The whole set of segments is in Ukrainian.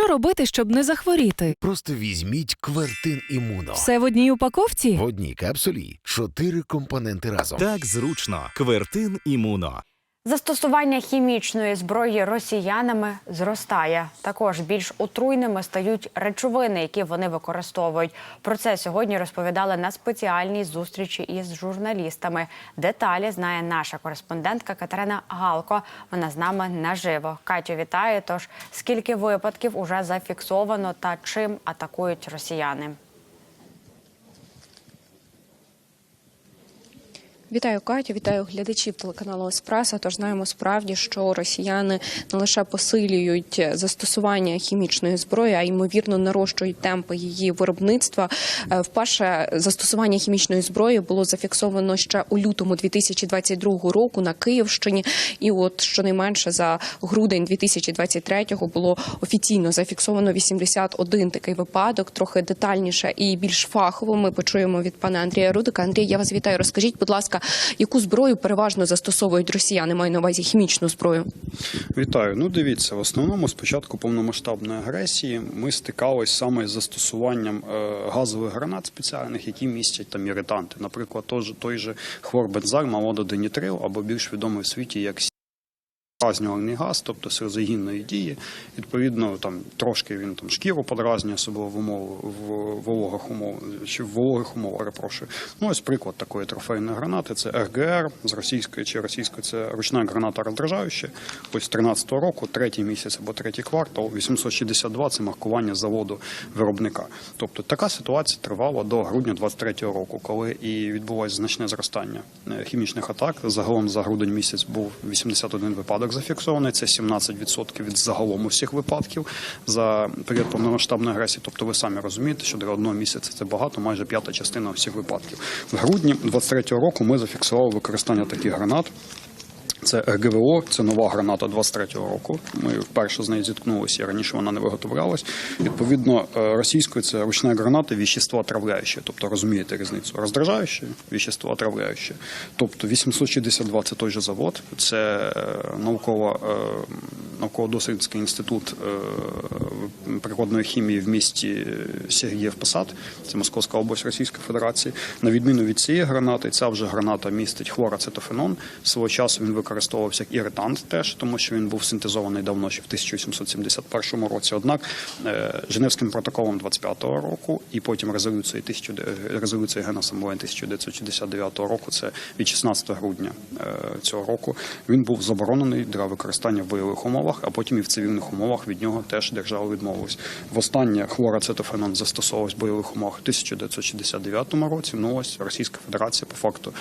Що робити, щоб не захворіти? Просто візьміть квертин імуно. Все в одній упаковці? В одній капсулі чотири компоненти разом. Так зручно. Квертин імуно. Застосування хімічної зброї росіянами зростає. Також більш отруйними стають речовини, які вони використовують. Про це сьогодні розповідали на спеціальній зустрічі із журналістами. Деталі знає наша кореспондентка Катерина Галко. Вона з нами наживо. Катю, вітаю. Тож скільки випадків уже зафіксовано та чим атакують росіяни? Вітаю Катю, вітаю глядачів телеканалу Еспреса. Тож знаємо справді, що росіяни не лише посилюють застосування хімічної зброї, а ймовірно нарощують темпи її виробництва. Е, Вперше застосування хімічної зброї було зафіксовано ще у лютому 2022 року на Київщині. І от щонайменше за грудень 2023-го було офіційно зафіксовано 81 такий випадок. Трохи детальніше і більш фахово ми почуємо від пана Андрія Рудика. Андрій, я вас вітаю. Розкажіть, будь ласка, яку зброю переважно застосовують росіяни? Маю на увазі хімічну зброю. Вітаю. Ну дивіться, в основному з початку повномасштабної агресії ми стикались саме з застосуванням е, газових гранат спеціальних, які містять там іританти. Наприклад, той же, той же хлорбензар, малододенітрил, або більш відомий в світі як Подразнювальний газ, тобто сльозогінної дії. Відповідно, там трошки він там шкіру подразнює, особливо в умов в вологих умов чи в вологих умовах, перепрошую. Ну ось приклад такої трофейної гранати. Це РГР з російської чи російської це ручна граната роздражаюча. Ось 13-го року, третій місяць або третій квартал, 862 – це маркування заводу виробника. Тобто така ситуація тривала до грудня 23-го року, коли і відбулося значне зростання е, хімічних атак. Загалом за грудень місяць був 81 випадок зафіксований. Це 17% від загалом усіх випадків за період повномасштабної агресії. Тобто, ви самі розумієте, що для одного місяця це багато, майже п'ята частина всіх випадків. В грудні 23-го року ми зафіксували використання таких гранат. Це РГВО, це нова граната 23-го року. Ми вперше з нею зіткнулися. Раніше вона не виготовлялась. Відповідно, е, російською це ручна граната, віщество отравляюче. Тобто розумієте різницю. Роздражаюче, віщество отравляюче. Тобто 862 – це той же завод, це е, науково, е, науково-дослідницький інститут е, природної хімії в місті Сергіїв Посад, це Московська область Російської Федерації. На відміну від цієї гранати, ця вже граната містить хлорацетофенон. Свого часу він використовувався як іритант теж, тому що він був синтезований давно ще в 1871 році. Однак е, Женевським протоколом 25-го року і потім резолюцією 1000 резолюцією Генасамблеї 1969 року, це від 16 грудня е, цього року, він був заборонений для використання в бойових умовах, а потім і в цивільних умовах від нього теж держава відмовилась. Востаннє хлорацетофенон застосовувався в бойових умовах в 1969 році. Ну ось Російська Федерація по факту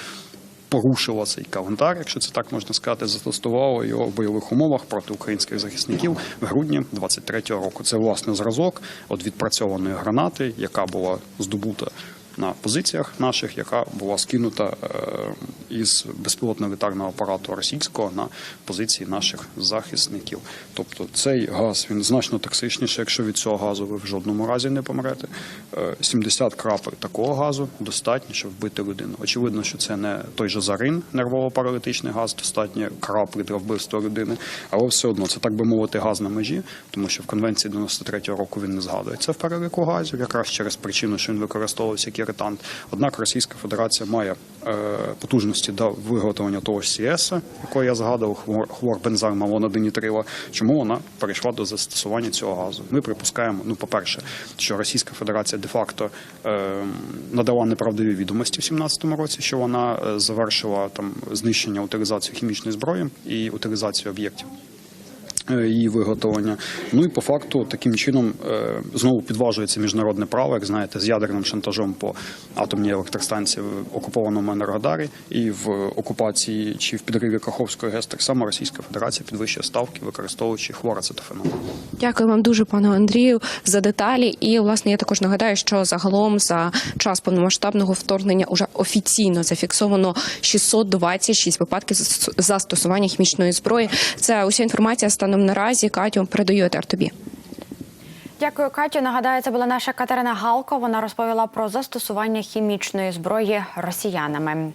порушила цей календар, якщо це так можна сказати, застосувала його в бойових умовах проти українських захисників в грудні 23-го року. Це власне зразок від відпрацьованої гранати, яка була здобута. На позиціях наших, яка була скинута е, із безпілотного літарного апарату російського на позиції наших захисників. Тобто цей газ він значно токсичніший. Якщо від цього газу ви в жодному разі не помрете. Е, 70 крапель такого газу достатньо, щоб вбити людину. Очевидно, що це не той же зарин, нервово-паралітичний газ, достатньо краплі для вбивства людини, але все одно це так би мовити газ на межі, тому що в конвенції 93-го року він не згадується в переліку газів, якраз через причину, що він використовувався як іритант. Однак Російська Федерація має е, потужності до виготовлення того ж якого я згадував, хлор- хлорбензар малонаденітрила. Чому вона перейшла до застосування цього газу? Ми припускаємо, ну, по-перше, що Російська Федерація де-факто е, надала неправдиві відомості в 17-му році, що вона е, завершила там знищення утилізацію хімічної зброї і утилізацію об'єктів е, її виготовлення. Ну і по факту таким чином е, знову підважується міжнародне право, як знаєте, з ядерним шантажом по атомній електростанції в окупованому Енергодарі і в окупації чи в підриві Каховської ГЕС так само Російська Федерація підвищує ставки, використовуючи хлорацетофенол. Дякую вам дуже, пане Андрію, за деталі. І власне я також нагадаю, що загалом за час повномасштабного вторгнення уже офіційно зафіксовано 626 випадків зас- застосування хімічної зброї. Це уся інформація станом наразі. Катю, передаю тер тобі. Дякую, Катю. Нагадаю, це була наша Катерина Галко. Вона розповіла про застосування хімічної зброї росіянами.